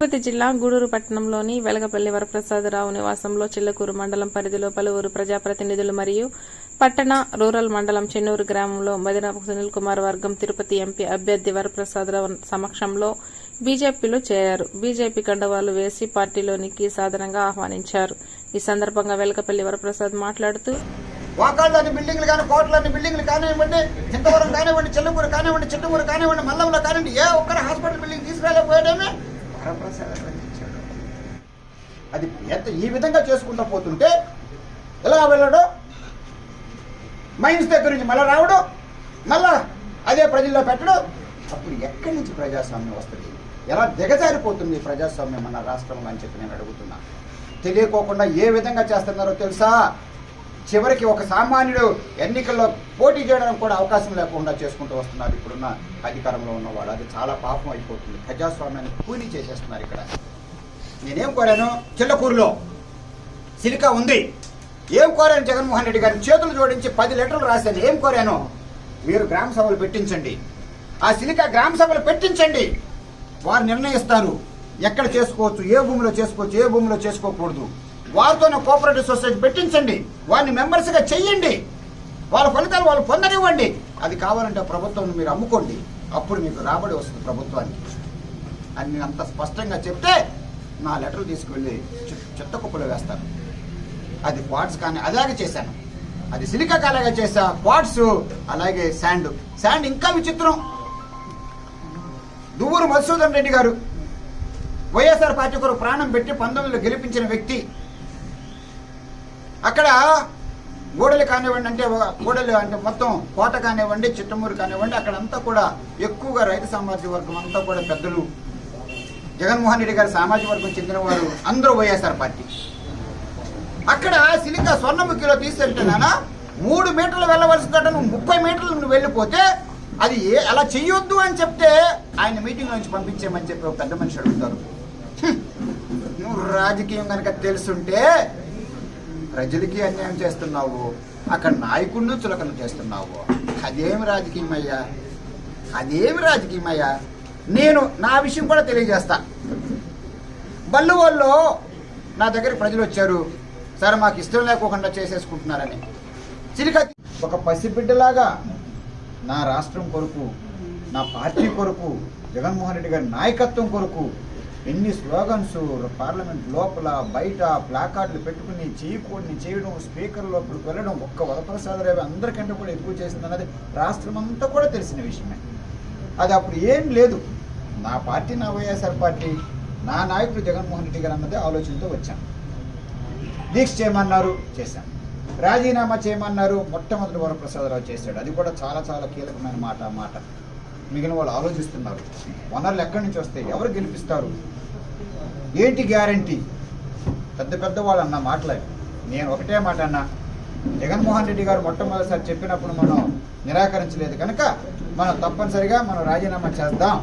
తిరుపతి జిల్లా గూడూరు పట్టణంలోని వెలగపల్లి వరప్రసాదరావు నివాసంలో చిల్లకూరు మండలం పరిధిలో పలువురు ప్రజాప్రతినిధులు మరియు పట్టణ రూరల్ మండలం చెన్నూరు గ్రామంలో మదిరాపు సునీల్ కుమార్ వర్గం తిరుపతి ఎంపీ అభ్యర్థి వరప్రసాదరావు సమక్షంలో బీజేపీలో చేరారు. బీజేపీ కండవాలు వేసి పార్టీలోనికి సాధారణంగా ఆహ్వానించారు. ఈ సందర్భంగా వెలగపల్లి వరప్రసాద్ మాట్లాడుతూ వాకాళ్ళని బిల్డింగ్లు కానీ కోట్లని బిల్డింగ్లు కానివ్వండి చింతవరం కానివ్వండి చెల్లకూరు కానివ్వండి చిట్టూరు కానివ్వండి మల్లంలో కానివ్వండి ఏ ఒక్కరి హాస్పిటల్ బిల్డింగ్ తీసుకురాలేకపోయడమే అది ఎంత ఈ విధంగా చేసుకుంటూ పోతుంటే ఎలా వెళ్ళడు? మైన్స్ దగ్గర నుంచి మళ్ళీ రావడం? మళ్ళా అదే ప్రజల్లో పెట్టడం? అప్పుడు ఎక్కడి నుంచి ప్రజాస్వామ్యం వస్తుంది? ఎలా దిగజారిపోతుంది ప్రజాస్వామ్యం మన రాష్ట్రంలో అని చెప్పి నేను అడుగుతున్నా. తెలియకోకుండా ఏ విధంగా చేస్తున్నారో తెలుసా? చివరికి ఒక సామాన్యుడు ఎన్నికల్లో పోటీ చేయడానికి కూడా అవకాశం లేకుండా చేసుకుంటూ వస్తున్నారు. ఇప్పుడున్న అధికారంలో ఉన్నవాడు అది చాలా పాపం అయిపోతుంది. ప్రజాస్వామ్యాన్ని కూలీ చేసేస్తున్నారు ఇక్కడ. నేనేం కోరాను? చిల్లకూరులో సిలికా ఉంది. ఏం కోరాను? జగన్మోహన్ రెడ్డి గారిని చేతులు జోడించి పది లెటర్లు రాశాను. ఏం కోరాను? మీరు గ్రామ సభలు పెట్టించండి. ఆ సిలికా గ్రామ సభలు పెట్టించండి. వారు నిర్ణయిస్తారు. ఎక్కడ చేసుకోవచ్చు? ఏ భూమిలో చేసుకోవచ్చు? ఏ భూమిలో చేసుకోకూడదు? వారితోనే కోఆపరేటివ్ సొసైటీ పెట్టించండి. వారిని మెంబర్స్గా చెయ్యండి. వాళ్ళ ఫలితాలు వాళ్ళు పొందనివ్వండి. అది కావాలంటే ప్రభుత్వం మీరు అమ్ముకోండి. అప్పుడు మీకు రాబడి వస్తుంది ప్రభుత్వానికి. అని నేను అంత స్పష్టంగా చెప్తే నా లెటర్ తీసుకువెళ్ళి చెత్త కుప్పలో వేస్తాను. అది క్వాడ్స్ కానీ అలాగే చేశాను. అది సిలికా అలాగే చేసా క్వాడ్స్ అలాగే శాండ్. శాండ్ ఇంకా విచిత్రం. దువ్వూరు మధుసూదన్ రెడ్డి గారు వైఎస్ఆర్ పార్టీ కొరకు ప్రాణం పెట్టి పంతొమ్మిదిలో గెలిపించిన వ్యక్తి. అక్కడ గోడలు కానివ్వండి అంటే గోడలు అంటే మొత్తం కోట కానివ్వండి చిట్టమూరు కానివ్వండి అక్కడంతా కూడా ఎక్కువగా రైతు సామాజిక వర్గం అంతా కూడా పెద్దలు. జగన్మోహన్ రెడ్డి గారి సామాజిక వర్గం చెందిన వారు అందరూ వైఎస్ఆర్ పార్టీ. అక్కడ సిలికా స్వర్ణముఖిలో తీసుకెళ్తున్నానా మూడు మీటర్లు వెళ్ళవలసిన చోట నువ్వు ముప్పై మీటర్లు నువ్వు వెళ్ళిపోతే అది అలా చెయ్యొద్దు అని చెప్తే ఆయన మీటింగ్ నుంచి పంపించేయమని చెప్పి ఒక పెద్ద మనిషి అడుగుతారు. నువ్వు రాజకీయం కనుక తెలుసుంటే ప్రజలకి అన్యాయం చేస్తున్నావు అక్కడ నాయకుడిని చులకన చేస్తున్నావు. అదేమి రాజకీయం అయ్యా అదేమి రాజకీయమయ్యా? నేను నా విషయం కూడా తెలియజేస్తా. బల్లు వాళ్ళు నా దగ్గరికి ప్రజలు వచ్చారు. సరే మాకు ఇష్టం లేకోకుండా చేసేసుకుంటున్నారని. చిలిక ఒక పసిబిడ్డలాగా నా రాష్ట్రం కొరకు నా పార్టీ కొరకు జగన్మోహన్ రెడ్డి గారి నాయకత్వం కొరకు ఎన్ని స్లోగన్స్ పార్లమెంట్ లోపల బయట ప్లాకార్డులు పెట్టుకుని చేయకూడని చేయడం స్పీకర్లో వెళ్ళడం ఒక్క వరప్రసాదరావు అందరికంటే కూడా ఎక్కువ చేసింది అన్నది రాష్ట్రం అంతా కూడా తెలిసిన విషయమే. అది అప్పుడు ఏం లేదు. నా పార్టీ నా వైఎస్ఆర్ పార్టీ నా నాయకుడు జగన్మోహన్ రెడ్డి గారు అన్నదే ఆలోచనతో వచ్చాను దీక్ష చేయమన్నారు చేశాం. రాజీనామా చేయమన్నారు మొట్టమొదటి వరప్రసాదరావు చేశాడు. అది కూడా చాలా చాలా కీలకమైన మాట మాట. మిగిలిన వాళ్ళు ఆలోచిస్తున్నారు. వనరులు ఎక్కడి నుంచి వస్తాయి? ఎవరు గెలిపిస్తారు? ఏంటి గ్యారంటీ? పెద్ద పెద్ద వాళ్ళు అన్న మాట్లాడి నేను ఒకటే మాట అన్నా. జగన్మోహన్ రెడ్డి గారు మొట్టమొదటిసారి చెప్పినప్పుడు మనం నిరాకరించలేదు కనుక మనం తప్పనిసరిగా మనం రాజీనామా చేద్దాం.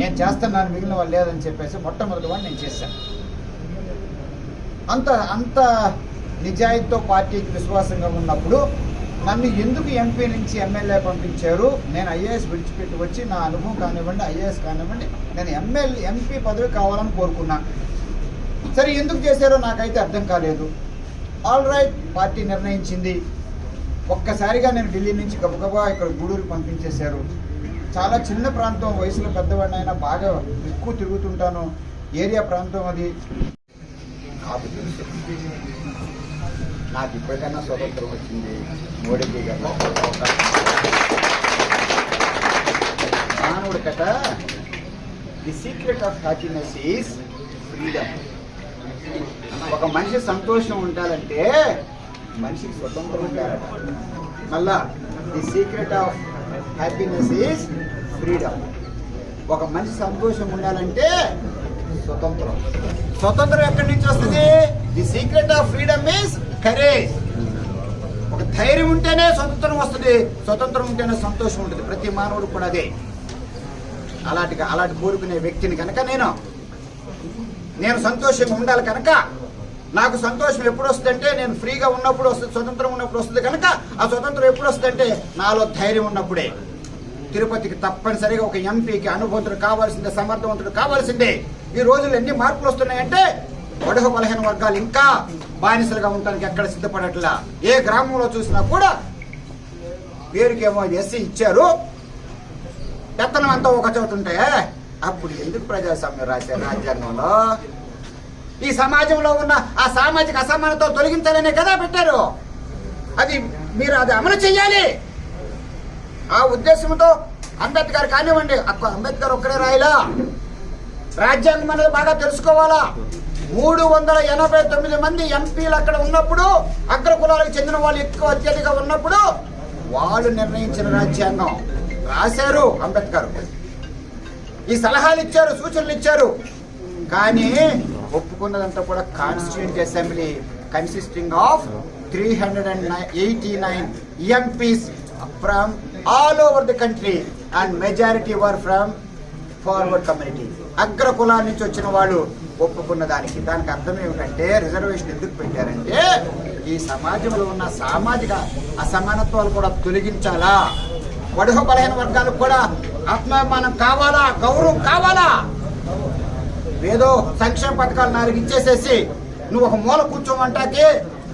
నేను చేస్తున్నాను మిగిలిన వాళ్ళు లేదని చెప్పేసి మొట్టమొదటి వాడిని నేను చేశాను. అంత అంత నిజాయితీతో పార్టీకి విశ్వాసంగా ఉన్నప్పుడు నన్ను ఎందుకు ఎంపీ నుంచి ఎమ్మెల్యే పంపించారు? నేను ఐఏఎస్ విడిచిపెట్టి వచ్చి నా అనుభవం కానివ్వండి ఐఏఎస్ కానివ్వండి నేను ఎమ్మెల్యే ఎంపీ పదవి కావాలని కోరుకున్నా. సరే ఎందుకు చేశారో నాకైతే అర్థం కాలేదు. ఆల్ రైట్ పార్టీ నిర్ణయించింది. ఒక్కసారిగా నేను ఢిల్లీ నుంచి గబగబా ఇక్కడ గూడూరు పంపించేశారు. చాలా చిన్న ప్రాంతం వయసులో పెద్దవాడిని అయినా బాగా ఎక్కువ తిరుగుతుంటాను. ఏరియా ప్రాంతం అది. నాకు ఇప్పటికైనా స్వతంత్రం వచ్చింది మోడీజీ గారు మానవుడు కట. The secret of happiness is freedom ఒక మనిషి సంతోషం ఉండాలంటే మనిషికి స్వతంత్రం ఉండాలట మళ్ళా the secret of happiness is freedom ఒక మనిషి సంతోషం ఉండాలంటే స్వతంత్రం. స్వతంత్రం ఎక్కడి నుంచి వస్తుంది? The secret of freedom is courage ఒక ధైర్యం ఉంటేనే స్వతంత్రం వస్తుంది స్వతంత్రం ఉంటేనే సంతోషం ఉంటుంది. ప్రతి మానవుడు కూడా అదే. అలాంటి అలాంటి కోరుకునే వ్యక్తిని కనుక నేను నేను సంతోషంగా ఉండాలి కనుక నాకు సంతోషం ఎప్పుడు వస్తుందంటే నేను ఫ్రీగా ఉన్నప్పుడు వస్తుంది స్వతంత్రం ఉన్నప్పుడు వస్తుంది కనుక ఆ స్వతంత్రం ఎప్పుడు వస్తుందంటే నాలో ధైర్యం ఉన్నప్పుడే. తిరుపతికి తప్పనిసరిగా ఒక ఎంపీకి అనుభవంతుడు కావాల్సిందే సమర్థవంతుడు కావాల్సిందే. ఈ రోజులు ఎన్ని మార్పులు వస్తున్నాయంటే బడుగు బలహీన వర్గాలు ఇంకా బానిసలుగా ఉండడానికి ఎక్కడ సిద్ధపడట్లా? ఏ గ్రామంలో చూసినా కూడా పేరుకేమో ఎస్సీ ఇచ్చారు. పెత్తనం అంతా ఒక చోటు ఉంటే అప్పుడు ఎందుకు ప్రజాస్వామ్యం రాశారు రాజ్యాంగంలో? ఈ సమాజంలో ఉన్న ఆ సామాజిక అసమానత తొలగించాలనే కదా పెట్టారు. అది మీరు అది అమలు చెయ్యాలి. ఆ ఉద్దేశంతో అంబేద్కర్ కానివ్వండి. అక్క అంబేద్కర్ ఒక్కడే రాయలా? రాజ్యాంగం అనేది బాగా తెలుసుకోవాలా? మూడు వందల ఎనభై తొమ్మిది మంది ఎంపీలు అక్కడ ఉన్నప్పుడు అగ్ర కులాలకు చెందిన వాళ్ళు ఎక్కువ అత్యధిక ఉన్నప్పుడు వాళ్ళు నిర్ణయించిన రాజ్యాంగం. రాశారు అంబేద్కర్. ఈ సలహాలు ఇచ్చారు సూచనలు ఇచ్చారు. కానీ ఒప్పుకున్నదంతా కూడా constituent assembly consisting of three hundred and eighty nine MPs from all over the country and majority were from forward community అగ్ర కులాల నుంచి వచ్చిన వాళ్ళు ఒప్పుకున్న దానికి దానికి అర్థం ఏమిటంటే రిజర్వేషన్ ఎందుకు పెట్టారంటే ఈ సమాజంలో ఉన్న సామాజిక అసమానత్వాలు కూడా తొలగించాలా? బడుగు బలహీన వర్గాలకు కూడా ఆత్మాభిమానం కావాలా? గౌరవం కావాలా? ఏదో సంక్షేమ పథకాలు నాలుగు ఇచ్చేసేసి నువ్వు ఒక మూల కూర్చోమంటాకి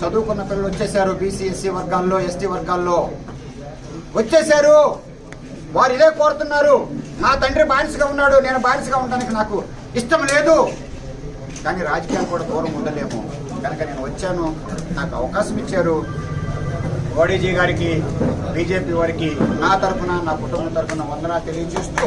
చదువుకున్న పిల్లలు వచ్చేసారు బీసీ ఎస్సీ వర్గాల్లో ఎస్టీ వర్గాల్లో. వచ్చేసారు. వారు ఇదే కోరుతున్నారు. నా తండ్రి బానిసగా ఉన్నాడు. నేను బానిసగా ఉండడానికి నాకు ఇష్టం లేదు. కానీ రాజకీయాలు కూడా దూరం ఉండలేము. కనుక నేను వచ్చాను. నాకు అవకాశం ఇచ్చారు. మోడీజీ గారికి బీజేపీ వారికి నా తరఫున నా కుటుంబం తరఫున వందనా తెలియజేస్తూ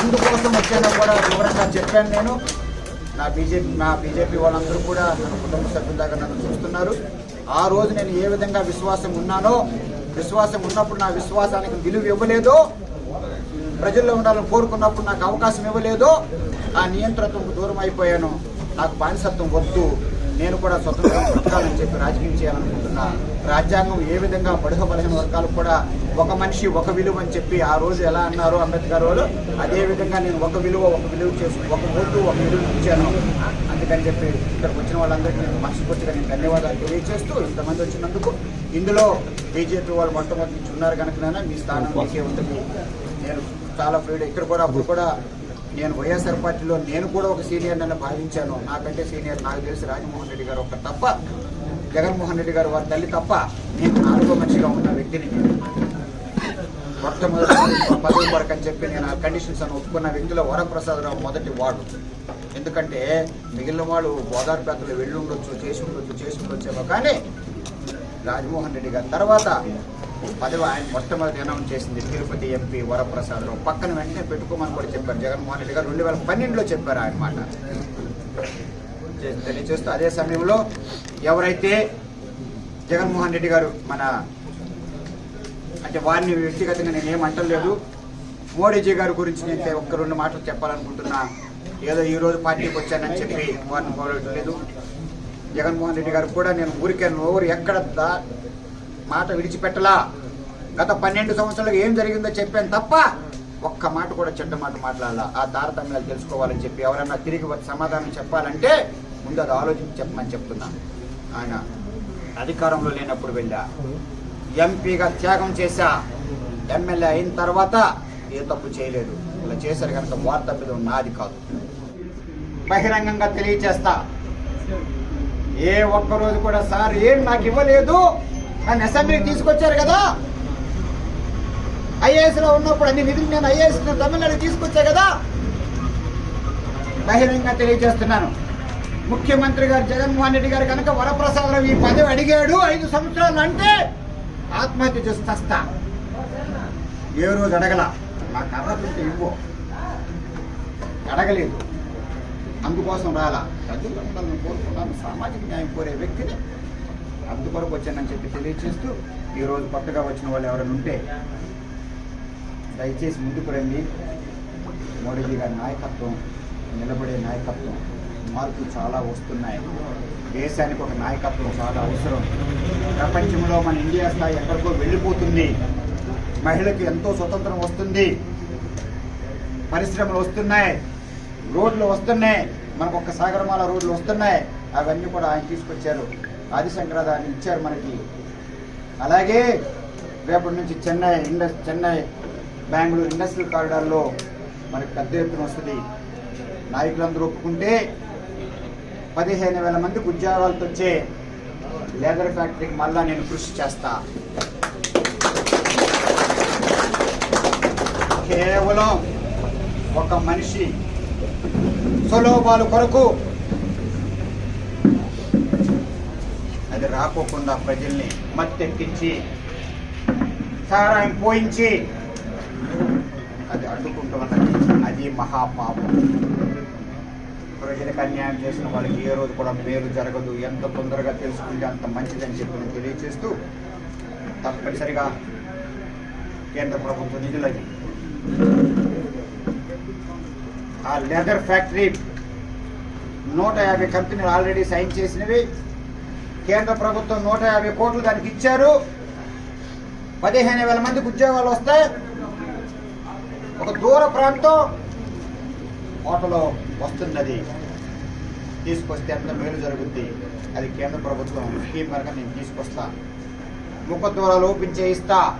ఎందుకోసం వచ్చానో కూడా వివరంగా చెప్పాను నేను. నా బీజేపీ నా బీజేపీ వాళ్ళందరూ కూడా నా కుటుంబ సభ్యులాగా నన్ను చూస్తున్నారు. ఆ రోజు నేను ఏ విధంగా విశ్వాసం ఉన్నానో విశ్వాసం ఉన్నప్పుడు నా విశ్వాసానికి విలువ ఇవ్వలేదో ప్రజల్లో ఉండాలని కోరుకున్నప్పుడు నాకు అవకాశం ఇవ్వలేదో ఆ నియంత్రణకు దూరం అయిపోయాను. నాకు బానిసత్వం వద్దు. నేను కూడా స్వతంత్రం బతకాలని చెప్పి రాజకీయం చేయాలనుకుంటున్నా. రాజ్యాంగం ఏ విధంగా బడుగ బలహీన వర్గాలకు కూడా ఒక మనిషి ఒక విలువ అని చెప్పి ఆ రోజు ఎలా అన్నారో అంబేద్కర్ వాళ్ళు అదే విధంగా నేను ఒక విలువ ఒక విలువ చేసి ఒక ఓటు ఒక విలువ ఇచ్చాను. అందుకని చెప్పి ఇక్కడికి వచ్చిన వాళ్ళందరికీ నేను మనస్ఫూర్తిగా నేను ధన్యవాదాలు తెలియజేస్తూ ఇంతమంది వచ్చినందుకు ఇందులో బీజేపీ వాళ్ళు మొట్టమొదటి నుంచి ఉన్నారు కనుక మీ స్థానం మీకే ఉంటుంది నేను చాలా ఫ్రీడ్ ఇక్కడ కూడా అప్పుడు కూడా నేను వైఎస్ఆర్ పార్టీలో నేను కూడా ఒక సీనియర్ నన్ను భావించాను. నాకంటే సీనియర్ నాకు తెలిసి రాజమోహన్ రెడ్డి గారు ఒక తప్ప జగన్మోహన్ రెడ్డి గారు వారి తల్లి తప్ప నేను నాలుగో మనిషిగా ఉన్న వ్యక్తిని మొట్టమొదటి పదవి వరకు అని చెప్పి నేను ఆ కండిషన్స్ అని ఒప్పుకున్న వ్యక్తిలో వరప్రసాదరావు మొదటి వాడు. ఎందుకంటే మిగిలిన వాళ్ళు గోదావరి పేదలు వెళ్ళి ఉండొచ్చు చేసి ఉండొచ్చు చేసి ఉండొచ్చేమో కానీ రాజమోహన్ రెడ్డి గారి తర్వాత పదవి ఆయన మొట్టమొదటి అనౌన్స్ చేసింది తిరుపతి ఎంపీ వరప్రసాదరావు. పక్కన వెంటనే పెట్టుకోమని కూడా చెప్పారు. జగన్మోహన్ రెడ్డి గారు రెండు వేల పన్నెండులో చెప్పారు ఆయన మాట. చే- తెలియజేస్తూ అదే సమయంలో ఎవరైతే జగన్మోహన్ రెడ్డి గారు మన అంటే వారిని వ్యక్తిగతంగా నేను ఏమంటలేదు మోడీజీ గారి గురించి నేను ఒక్క రెండు మాటలు చెప్పాలనుకుంటున్నా. ఏదో ఈ రోజు పార్టీకి వచ్చానని చెప్పి వారిని పోరాడలేదు జగన్మోహన్ రెడ్డి గారు కూడా నేను ఊరికే నోరు ఎక్కడ దా మాట విడిచిపెట్టలా. గత పన్నెండు సంవత్సరాలు ఏం జరిగిందో చెప్పాను తప్ప ఒక్క మాట కూడా చెడ్డ మాట మాట్లాడాలా. ఆ తారతమ్యాలు తెలుసుకోవాలని చెప్పి ఎవరైనా తిరిగి వచ్చి సమాధానం చెప్పాలంటే ముందు అది ఆలోచించి చెప్పమని చెప్తున్నాను. ఆయన అధికారంలో లేనప్పుడు వెళ్ళా. ఎంపీగా త్యాగం చేశా. ఎమ్మెల్యే అయిన తర్వాత ఏ తప్పు చేయలేదు. ఇలా చేశారు కనుక వార్త మీద నాది కాదు. బహిరంగంగా తెలియచేస్తా. ఏ ఒక్క రోజు కూడా సార్ ఏం నాకు ఇవ్వలేదు. నన్ను అసెంబ్లీకి తీసుకొచ్చారు కదా? ఐఏఎస్లో ఉన్నప్పుడు అన్ని నిధులు నేను ఐఏఎస్ తమిళనాడు తీసుకొచ్చా కదా? బహిరంగంగా తెలియజేస్తున్నాను. ముఖ్యమంత్రి గారు జగన్మోహన్ రెడ్డి గారు కనుక వరప్రసాదరావు ఈ పదవి అడిగాడు ఐదు సంవత్సరాలు అంటే ఆత్మహత్య చేస్తా. ఏ రోజు అడగల? నా కర్ర ఉంటే ఇవ్వో. అడగలేదు. అందుకోసం రాలా. ప్రజలు కోరుకున్నాను సామాజిక న్యాయం కోరే వ్యక్తిని అందుకొరకు వచ్చానని చెప్పి తెలియజేస్తూ ఈరోజు కొత్తగా వచ్చిన వాళ్ళు ఎవరైనా ఉంటే దయచేసి ముందుకు రండి. మోడీజీ గారి నాయకత్వం నిలబడే నాయకత్వం మార్పులు చాలా వస్తున్నాయి. దేశానికి ఒక నాయకత్వం చాలా అవసరం. ప్రపంచంలో మన ఇండియా స్థాయి ఎక్కడికో వెళ్ళిపోతుంది. మహిళకి ఎంతో స్వతంత్రం వస్తుంది. పరిశ్రమలు వస్తున్నాయి. రోడ్లు వస్తున్నాయి. మనకు ఒక సాగరమాల రోడ్లు వస్తున్నాయి. అవన్నీ కూడా ఆయన తీసుకొచ్చారు. ఆది ఇచ్చారు మనకి. అలాగే రేపటి నుంచి చెన్నై ఇండస్ చెన్నై బెంగళూరు ఇండస్ట్రియల్ కారిడార్లో మనకి పెద్ద ఎత్తున వస్తుంది నాయకులందరూ ఒప్పుకుంటే పదిహేను వేల మందికి ఉద్యోగాలతో వచ్చే లేదర్ ఫ్యాక్టరీకి మళ్ళా నేను కృషి చేస్తా. కేవలం ఒక మనిషి సులోభాలు కొరకు అది రాకోకుండా ప్రజల్ని మత్తెక్కించి సారాయం పోయించి అది అడ్డుకుంటూ ఉన్నది అది మహాపాపం. ప్రజలకు అన్యాయం చేసిన వాళ్ళకి ఏ రోజు కూడా మేలు జరగదు. ఎంత తొందరగా తెలుసుకుంటే అంత మంచిదని చెప్పి నేను తెలియజేస్తూ తప్పనిసరిగా కేంద్ర ప్రభుత్వ నిధులని ఆ లెదర్ ఫ్యాక్టరీ నూట యాభై కంపెనీలు ఆల్రెడీ సైన్ చేసినవి. కేంద్ర ప్రభుత్వం నూట యాభై కోట్లు దానికి ఇచ్చారు. పదిహేను వేల మందికి ఉద్యోగాలు వస్తాయి. ఒక దూర ప్రాంతం కోటలో వస్తున్నది. తీసుకొస్తే ఎంత మేలు జరుగుద్ది? అది కేంద్ర ప్రభుత్వం స్కీమ్ కనుక నేను తీసుకొస్తా. ముఖ దూరాలు ఓపెన్ చేయిస్తా.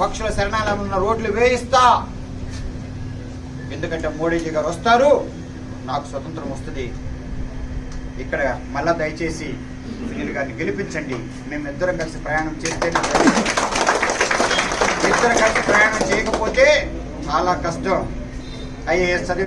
పక్షుల శరణాలయం ఉన్న రోడ్లు వేయిస్తా. ఎందుకంటే మోడీజీ గారు వస్తారు. నాకు స్వతంత్రం వస్తుంది. ఇక్కడ మళ్ళా దయచేసి సునీల్ గారిని గెలిపించండి. మేమిద్దరం కలిసి ప్రయాణం చేస్తే ఇద్దరు కలిసి ప్రయాణం చేయకపోతే చాలా కష్టం. ఐఏఎస్ చదివి